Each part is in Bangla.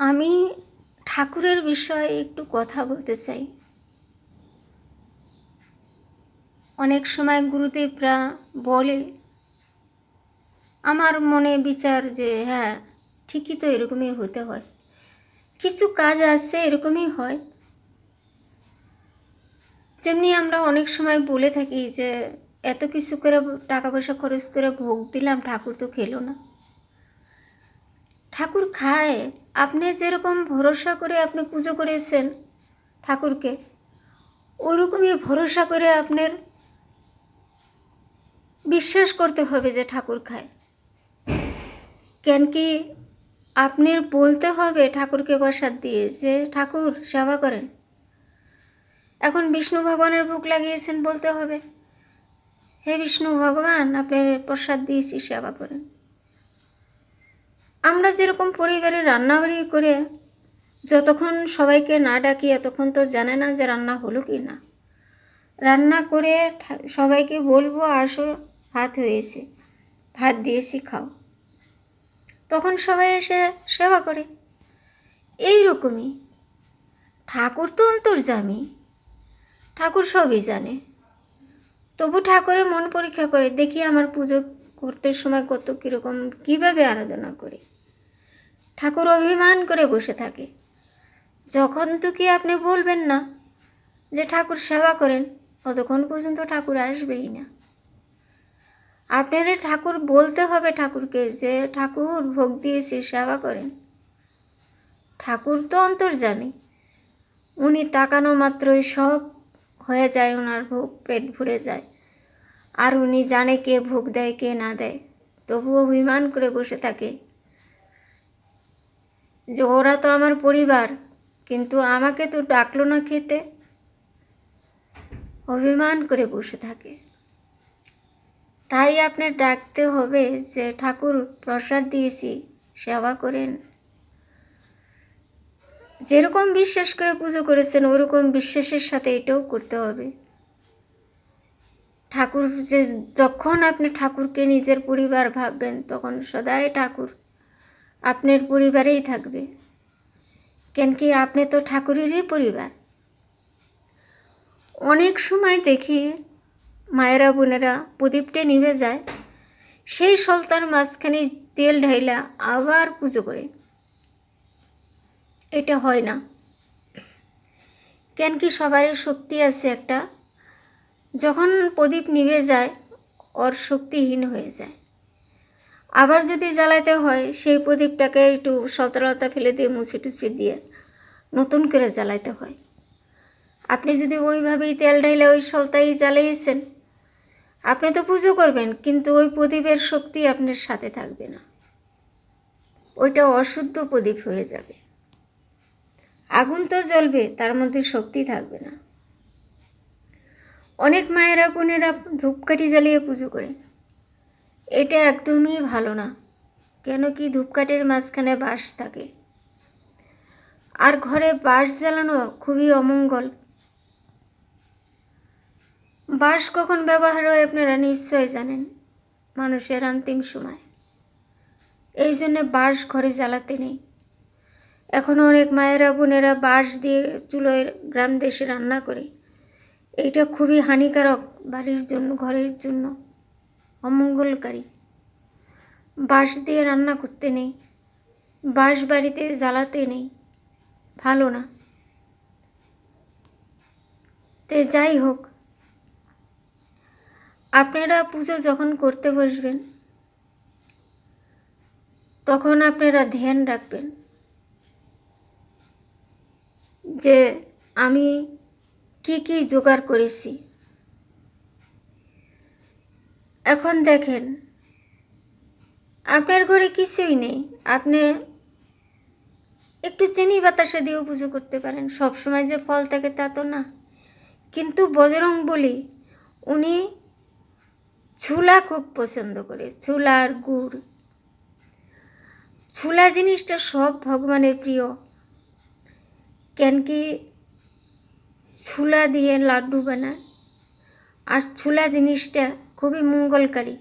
আমি ঠাকুরের বিষয়ে একটু কথা বলতে চাই। অনেক সময় গুরুদেবরা বলে, আমার মনে বিচার যে হ্যাঁ ঠিকই তো এরকমই হতে হয়। কিছু কাজ আছে, এরকমই হয়। যেমনি আমরা অনেক সময় বলে থাকি যে, এত কিছু করে টাকা পয়সা খরচ করে ভোগ দিলাম, ঠাকুর তো খেলো না। ঠাকুর খায় আপনি যেরকম ভরসা করে আপনি পুজো করেছেন ঠাকুরকে, ওরকমই ভরসা করে আপনার বিশ্বাস করতে হবে যে ঠাকুর খায়। কেন কি আপনার বলতে হবে ঠাকুরকে প্রসাদ দিয়ে যে, ঠাকুর, সেবা করেন। এখন বিষ্ণু ভগবানের ভোগ লাগিয়েছেন বলতে হবে, হে বিষ্ণু ভগবান, আপনার প্রসাদ দিয়েছি, সেবা করেন। আমরা যেরকম পরিবারে রান্নাবাড়ি করে যতক্ষণ সবাইকে না ডাকি, এতক্ষণ তো জানে না যে রান্না হলো কি না। রান্না করে সবাইকে বলব, আসো, ভাত হয়েছে, ভাত দিয়েছি, খাও। তখন সবাই এসে সেবা করে। এই রকমই ঠাকুর তো অন্তর্জামী ঠাকুর সবই জানে। তবু ঠাকুরের মন পরীক্ষা করে, দেখি আমার পুজো করতে সময় কত কীরকম, কীভাবে আরাধনা করি? ঠাকুর অভিমান করে বসে থাকে। যখন তো কি আপনি বলবেন না যে ঠাকুর সেবা করেন, ততক্ষণ পর্যন্ত ঠাকুর আসবেই না। আপনাদের ঠাকুর বলতে হবে ঠাকুরকে যে ঠাকুর ভোগ দিয়েছি সেবা করেন। ঠাকুর তো অন্তর্জামী উনি তাকানো মাত্রই সব হয়ে যায়, ওনার ভোগ পেট ভরে যায়। আর উনি জানে কে ভোগ দেয়, কে না দেয়। তবু অভিমান করে বসে থাকে। যে ওরা তো আমার পরিবার, কিন্তু আমাকে তো ডাকলো না খেতে। অভিমান করে বসে থাকে। তাই আপনার ডাকতে হবে যে ঠাকুর প্রসাদ দিয়েছি, সেবা করেন। যেরকম বিশ্বাস করে পুজো করেছেন, ওরকম বিশ্বাসের সাথে এটাও করতে হবে। ঠাকুর যে যখন আপনি ঠাকুরকে নিজের পরিবার ভাববেন, তখন সদাই ঠাকুর আপনার পরিবারেই থাকবে। কেন কি আপনি তো ঠাকুরেরই পরিবার। অনেক সময় দেখি মায়েরা, বোনেরা প্রদীপটা নিভে যায়, সেই সলতার মাঝখানে তেল ঢাইলা আবার পুজো করে। এটা হয় না। কেন কি সবারই শক্তি আছে একটা যখন প্রদীপ নিভে যায়, ওর শক্তিহীন হয়ে যায়। আবার যদি জ্বালাতে হয়, সেই প্রদীপটাকে একটু সতর্কতা ফেলে দিয়ে মুছে টুছে দিয়ে নতুন করে জ্বালাতে হয়। আপনি যদি ওইভাবেই তেল ঢাইলে ওই সলতাই জ্বালিয়েছেন, আপনি তো পুজো করবেন, কিন্তু ওই প্রদীপের শক্তি আপনার সাথে থাকবে না। ওইটা অশুদ্ধ প্রদীপ হয়ে যাবে। আগুন তো জ্বলবে, তার মধ্যে শক্তি থাকবে না। অনেক মায়েরা বোনেরা ধূপকাঠি জ্বালিয়ে পুজো করে। এটা একদমই ভালো না, কেন কি ধূপকাঠির মাঝখানে বাঁশ থাকে। আর ঘরে বাঁশ জ্বালানো খুবই অমঙ্গল। বাঁশ কখন ব্যবহার হয় আপনারা নিশ্চয় জানেন, মানুষের অন্তিম সময়। এই জন্যে বাঁশ ঘরে জ্বালাতে নেই। এখন অনেক মায়েরা বোনেরা বাঁশ দিয়ে চুলোয় গ্রাম দেশে রান্না করে। এইটা খুবই হানিকারক বাড়ির জন্য, ঘরের জন্য। অমঙ্গলকারী। বাঁশ দিয়ে রান্না করতে নেই। বাঁশ বাড়িতে জ্বালাতে নেই। ভালো না। তে যাই হোক। আপনারা পুজো যখন করতে বসবেন, তখন আপনারা ধ্যান রাখবেন যে আমি কি কি জোগাড় করেছি? এখন দেখেন, আপনার ঘরে কিছুই নেই। আপনি একটু চিনি বাতাসে দিয়েও পুজো করতে পারেন। সব সময় যে ফল থাকে তা তো না। কিন্তু বজরং বলি, উনি ছোলা খুব পছন্দ করে ছোলা আর গুড়। ছোলা জিনিসটা সব ভগবানের প্রিয়। কেন কি ছোলা দিয়ে লাড্ডু বানায়। আর ছোলা জিনিসটা খুবই মঙ্গলকারী।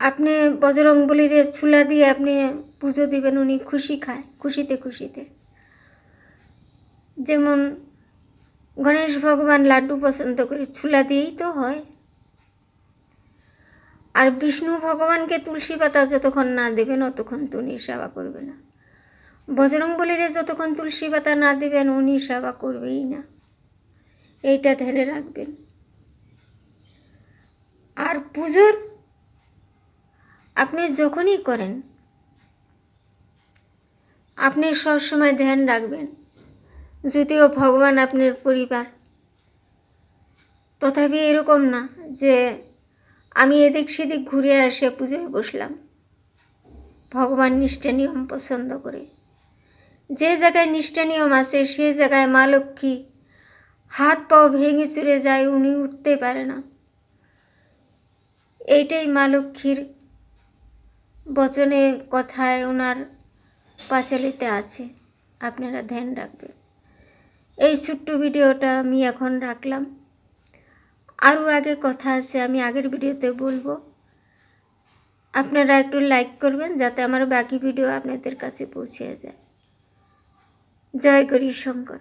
আপনি বজরং বলির ছুলা দিয়ে আপনি পুজো দিবেন, উনি খুশি খায়, খুশিতে খুশিতে। যেমন গণেশ ভগবান লাড্ডু পছন্দ করে, ছুলা দিয়েই তো হয়। আর বিষ্ণু ভগবানকে তুলসী পাতা যতক্ষণ না দেবেন, অতক্ষণ তো উনি সেবা করবে না। বজরং বলিরে যতক্ষণ তুলসী পাতা না দেবেন, উনি সেবা করবেই না। এইটা ধ্যানে রাখবেন। আর পুজোর আপনি যখনই করেন, আপনি সবসময় ধ্যান রাখবেন। যদিও ভগবান আপনার পরিবার, তথাপি এরকম না যে আমি এদিক সেদিক ঘুরে এসে পুজোয় বসলাম। ভগবান নিষ্ঠা নিয়ম পছন্দ করে। যে জায়গায় নিষ্ঠা নিয়ম আছে, সে জায়গায় মা লক্ষ্মী হাত পাও ভেঙে চুরে যায়, উনি উঠতে পারে না। এইটাই মা লক্ষ্মীর বচনে কথায় ওনার পাঁচালিতে আছে। আপনারা ধ্যান রাখবেন। এই ছোট্ট ভিডিওটা আমি এখন রাখলাম। আরও আগে কথা আছে, আমি আগের ভিডিওতে বলব। আপনারা একটু লাইক করবেন, যাতে আমার বাকি ভিডিও আপনাদের কাছে পৌঁছে যায়। জয় করি শঙ্কর।